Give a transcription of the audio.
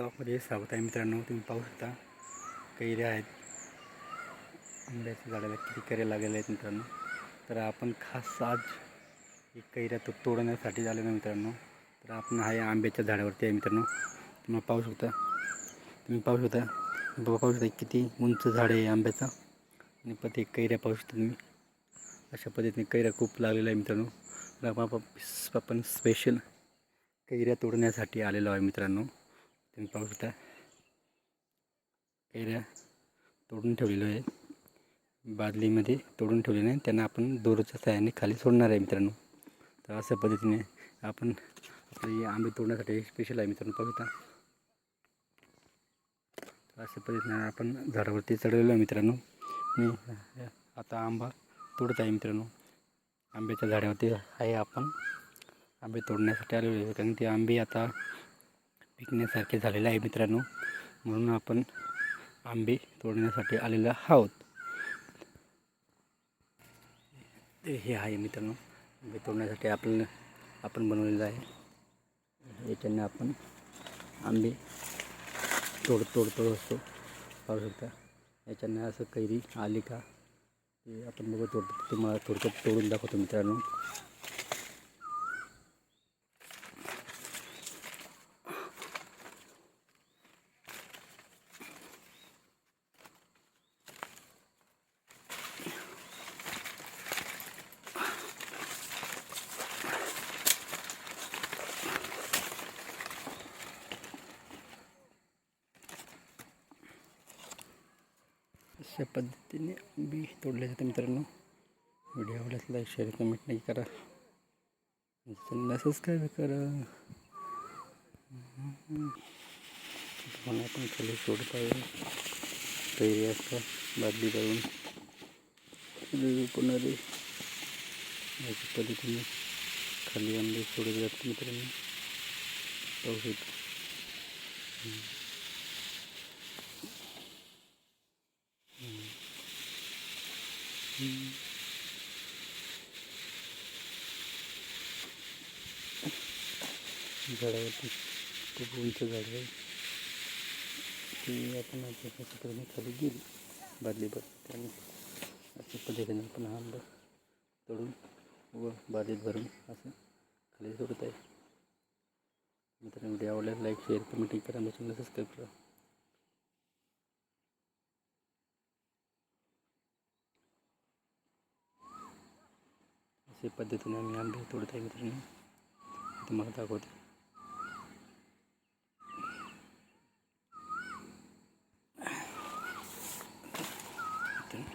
मध्ये स्वागत आहे मित्रांनो. तुम्ही पाहू शकता कैऱ्या आहेत. आंब्याच्या झाडाला किती कैऱ्या लागलेल्या आहेत मित्रांनो. तर आपण खास आज ही कैऱ्या तो तोडण्यासाठी झालेलं आहे मित्रांनो. तर आपण हा या आंब्याच्या झाडावरती आहे मित्रांनो. तुम्ही पाहू शकता. तुम्ही पाहू शकता. बाबा पाहू शकता किती उंच झाड आहे आंब्याचं. आणि पण एक कैऱ्या पाहू शकता तुम्ही. अशा पद्धतीने कैऱ्या खूप लागलेल्या आहे मित्रांनो. तर आपण स्पेशल कैऱ्या तोडण्यासाठी आलेलो आहे मित्रांनो. तुम्ही पाहू शकता कैऱ्या तोडून ठेवलेलं आहे बादलीमध्ये तोडून ठेवलेलं आहे त्यांना आपण दोरच्या सहाय्याने खाली सोडणार आहे मित्रांनो तर अशा पद्धतीने आपण आपले आंबे तोडण्यासाठी स्पेशल आहे मित्रांनो पाहू शकता तर अशा पद्धतीने आपण झाडावरती चढवलेलो आहे मित्रांनो मी आता आंबा तोडत आहे मित्रांनो आंब्याच्या झाडावरती आहे आपण आंबे तोडण्यासाठी आलेलो आहे कारण ते आंबे आता विकण्यासारखे झालेले आहे मित्रांनो. म्हणून आपण आंबे तोडण्यासाठी आलेलो आहोत. ते हे आहे मित्रांनो. आंबे तोडण्यासाठी आपण आपण बनवलेलं आहे. याच्याने आपण आंबे तोड तोड तोड असतो. पाहू शकता. याच्याने असं कैरी आली का? ते आपण बघत तोडतो तुम्हाला थोडक्यात तोडून दाखवतो मित्रांनो. अशा पद्धतीने बी तोडले जाते मित्रांनो. व्हिडिओ आवडल्यास लाईक शेअर कमेंट नाही करा. चॅनलला सबस्क्राईब करा. पण आपण खाली सोड पाहिजे तयारी असतात बादली भरून पुन्हा अशा पद्धतीने खाली आंबे सोडले जाते मित्रांनो. पाहू शकता. झाडावरती खूप उंच झाड आहे ती आपण आता खाली गेली. बादली बादलीभर त्याने अशा पद्धतीने आपण हा आंबा तोडून व बादलीत भरून असं खाली सोडत आहे. मित्रांनो व्हिडिओ आवडल्यास लाईक शेअर कमेंट करा मग सबस्क्राईब करा. अशा पद्धतीने आम्ही आंबे तोडत आहे मित्रांनो. तुम्हाला दाखवते.